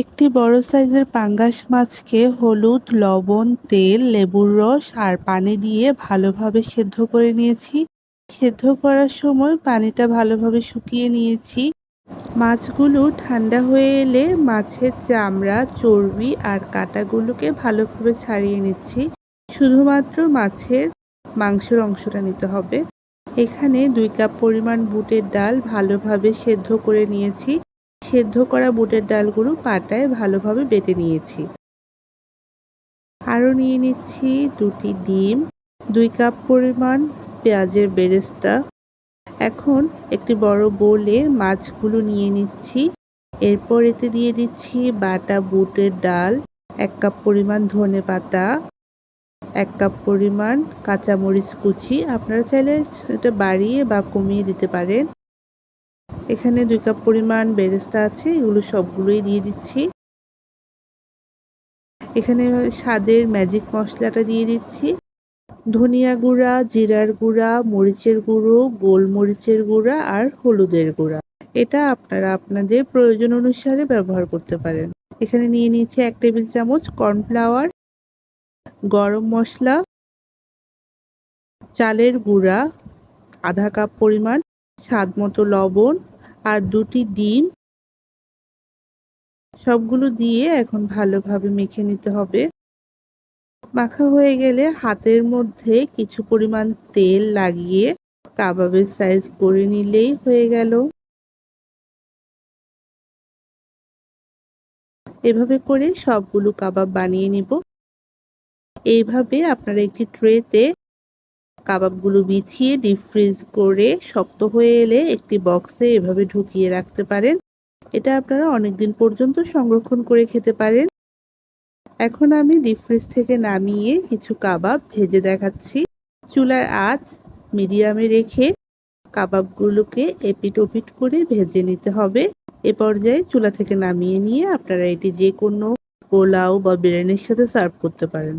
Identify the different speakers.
Speaker 1: একটি বড় সাইজের পাঙ্গাস মাছকে হলুদ, লবণ, তেল, লেবুর রস আর পানি দিয়ে ভালোভাবে সেদ্ধ করে নিয়েছি। সেদ্ধ করার সময় পানিটা ভালোভাবে শুকিয়ে নিয়েছি। মাছগুলো ঠান্ডা হয়ে এলে মাছের চামড়া, চর্বি আর কাঁটাগুলোকে ভালোভাবে ছাড়িয়ে নিচ্ছি। শুধুমাত্র মাছের মাংসের অংশটা নিতে হবে। এখানে দুই কাপ পরিমাণ বুটের ডাল ভালোভাবে সেদ্ধ করে নিয়েছি। সেদ্ধ করা বুটের ডালগুলো পাটায় ভালোভাবে বেটে নিয়েছি। আরও নিয়ে নিচ্ছি দুটি ডিম, দুই কাপ পরিমাণ পেঁয়াজের বেরেস্তা। এখন একটি বড় বোলে মাছগুলো নিয়ে নিচ্ছি। এরপর এতে দিয়ে দিচ্ছি বাটা বুটের ডাল, এক কাপ পরিমাণ ধনে পাতা, এক কাপ পরিমাণ কাঁচামরিচ কুচি। আপনারা চাইলে এটা বাড়িয়ে বা কমিয়ে দিতে পারেন। এখানে দুই কাপ পরিমাণ বেরেস্তা আছে, এগুলো সবগুলোই দিয়ে দিচ্ছি। এখানে স্বাদের ম্যাজিক মশলাটা দিয়ে দিচ্ছি। ধনিয়া গুঁড়া, জিরার গুঁড়া, মরিচের গুঁড়ো, গোলমরিচের গুঁড়া আর হলুদের গুঁড়া। এটা আপনারা আপনাদের প্রয়োজন অনুসারে ব্যবহার করতে পারেন। এখানে নিয়ে নিয়েছি এক টেবিল চামচ কর্নফ্লাওয়ার, গরম মশলা, চালের গুঁড়া, আধা কাপ পরিমাণ স্বাদ মতো লবণ আর দুটি ডিম। সবগুলো দিয়ে এখন ভালোভাবে মেখে নিতে হবে। মাখা হয়ে গেলে হাতের মধ্যে কিছু পরিমাণ তেল লাগিয়ে কাবাবের সাইজ করে নিলেই হয়ে গেল। এভাবে করে সবগুলো কাবাব বানিয়ে নিব। এইভাবে আপনারা একটি ট্রেতে কাবাবগুলো বিছিয়ে ডিপ ফ্রিজ করে শক্ত হয়ে এলে একটি বক্সে এভাবে ঢুকিয়ে রাখতে পারেন। এটা আপনারা অনেক দিন পর্যন্ত সংরক্ষণ করে খেতে পারেন। এখন আমি ডিপ ফ্রিজ থেকে নামিয়ে কিছু কাবাব ভেজে দেখাচ্ছি। চুলার আঁচ মিডিয়ামে রেখে কাবাবগুলোকে এপিট ওপিট করে ভেজে নিতে হবে। এ পর্যায়ে চুলা থেকে নামিয়ে নিয়ে আপনারা এটি যে কোনো পোলাও বা বিরিয়ানির সাথে সার্ভ করতে পারেন।